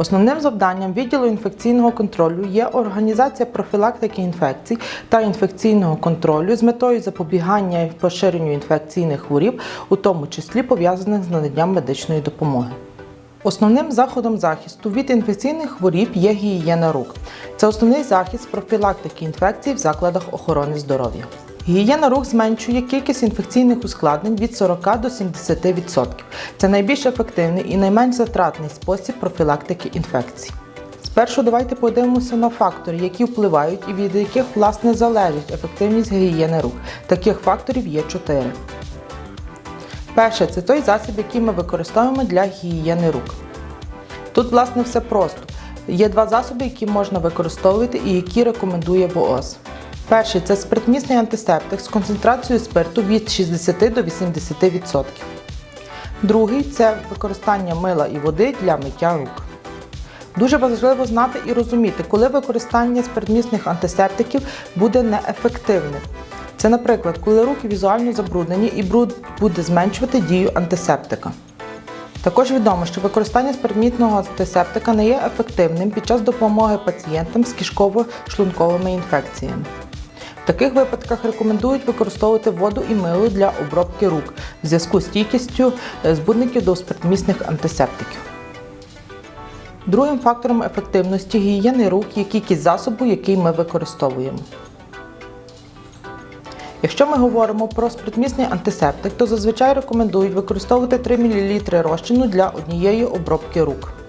Основним завданням відділу інфекційного контролю є організація профілактики інфекцій та інфекційного контролю з метою запобігання і поширенню інфекційних хворіб, у тому числі пов'язаних з наданням медичної допомоги. Основним заходом захисту від інфекційних хворіб є гігієна рук. Це основний захист профілактики інфекцій в закладах охорони здоров'я. Гігієна рук зменшує кількість інфекційних ускладнень від 40 до 70%. Це найбільш ефективний і найменш затратний спосіб профілактики інфекцій. Спершу давайте подивимося на фактори, які впливають і від яких власне залежить ефективність гігієни рук. Таких факторів є чотири. Перше це той засіб, який ми використовуємо для гігієни рук. Тут, власне, все просто. Є два засоби, які можна використовувати і які рекомендує ВООЗ. Перший це спиртмісний антисептик з концентрацією спирту від 60 до 80%. Другий це використання мила і води для миття рук. Дуже важливо знати і розуміти, коли використання спиртмісних антисептиків буде неефективним. Це, наприклад, коли руки візуально забруднені і бруд буде зменшувати дію антисептика. Також відомо, що використання спиртмісного антисептика не є ефективним під час допомоги пацієнтам з кишково-шлунковими інфекціями. В таких випадках рекомендують використовувати воду і мило для обробки рук в зв'язку з стійкістю е, збудників до спиртмісних антисептиків. Другим фактором ефективності гігієни рук є кількість засобу, який ми використовуємо. Якщо ми говоримо про спиртмісний антисептик, то зазвичай рекомендують використовувати 3 мл розчину для однієї обробки рук.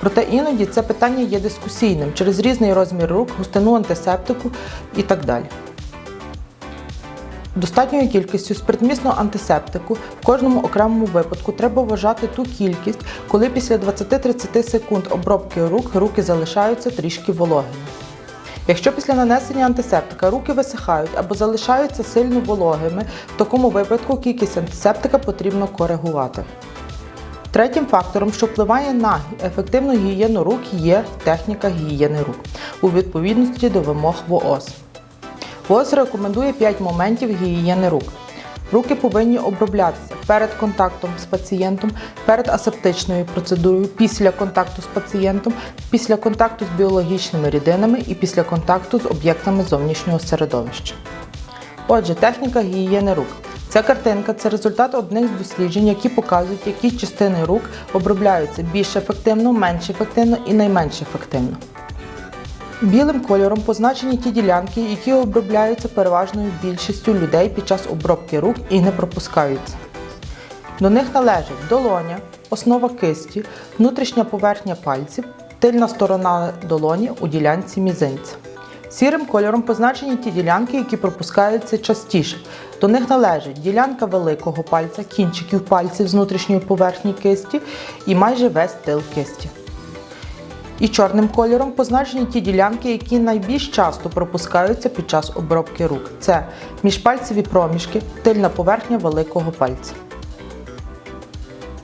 Проте іноді це питання є дискусійним через різний розмір рук, густину антисептику і так далі. Достатньою кількістю спиртмісного антисептику в кожному окремому випадку треба вважати ту кількість, коли після 20-30 секунд обробки рук руки залишаються трішки вологими. Якщо після нанесення антисептика руки висихають або залишаються сильно вологими, в такому випадку кількість антисептика потрібно коригувати. Третім фактором, що впливає на ефективну гігієну рук, є техніка гігієни рук у відповідності до вимог ВООЗ. ВООЗ рекомендує 5 моментів гігієни рук. Руки повинні оброблятися перед контактом з пацієнтом, перед асептичною процедурою, після контакту з пацієнтом, після контакту з біологічними рідинами і після контакту з об'єктами зовнішнього середовища. Отже, техніка гігієни рук. Ця картинка це результат одних з досліджень, які показують, які частини рук обробляються більш ефективно, менш ефективно і найменш ефективно. Білим кольором позначені ті ділянки, які обробляються переважною більшістю людей під час обробки рук і не пропускаються. До них належать долоня, основа кисті, внутрішня поверхня пальців, тильна сторона долоні у ділянці мізинця. Сірим кольором позначені ті ділянки, які пропускаються частіше. До них належить ділянка великого пальця, кінчиків пальців з внутрішньої поверхні кисті і майже весь тил кисті. І чорним кольором позначені ті ділянки, які найбільш часто пропускаються під час обробки рук. Це міжпальцеві проміжки, тильна поверхня великого пальця.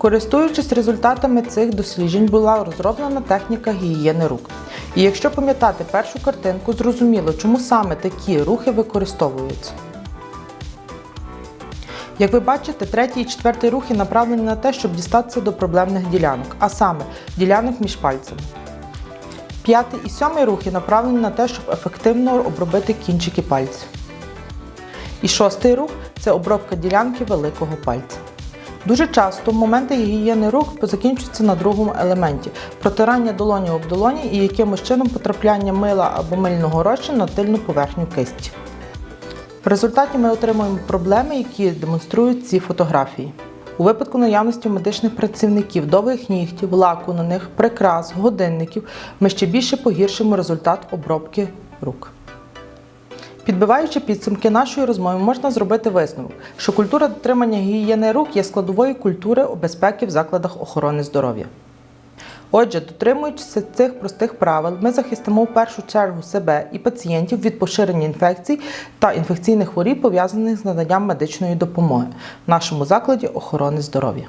Користуючись результатами цих досліджень, була розроблена техніка гігієни рук. І якщо пам'ятати першу картинку, зрозуміло, чому саме такі рухи використовуються. Як ви бачите, третій і четвертий рухи направлені на те, щоб дістатися до проблемних ділянок, а саме ділянок між пальцями. П'ятий і сьомий рухи направлені на те, щоб ефективно обробити кінчики пальців. І шостий рух це обробка ділянки великого пальця. Дуже часто моменти гігієни рук закінчуються на другому елементі протирання долоні об долоні і якимось чином потрапляння мила або мильного розчину на тильну поверхню кисті. В результаті ми отримуємо проблеми, які демонструють ці фотографії. У випадку наявності медичних працівників, довгих нігтів, лаку на них, прикрас, годинників, ми ще більше погіршимо результат обробки рук. Підбиваючи підсумки нашої розмови, можна зробити висновок, що культура дотримання гігієни рук є складовою культури безпеки в закладах охорони здоров'я. Отже, дотримуючись цих простих правил, ми захистимо в першу чергу себе і пацієнтів від поширення інфекцій та інфекційних хворіб, пов'язаних з наданням медичної допомоги в нашому закладі охорони здоров'я.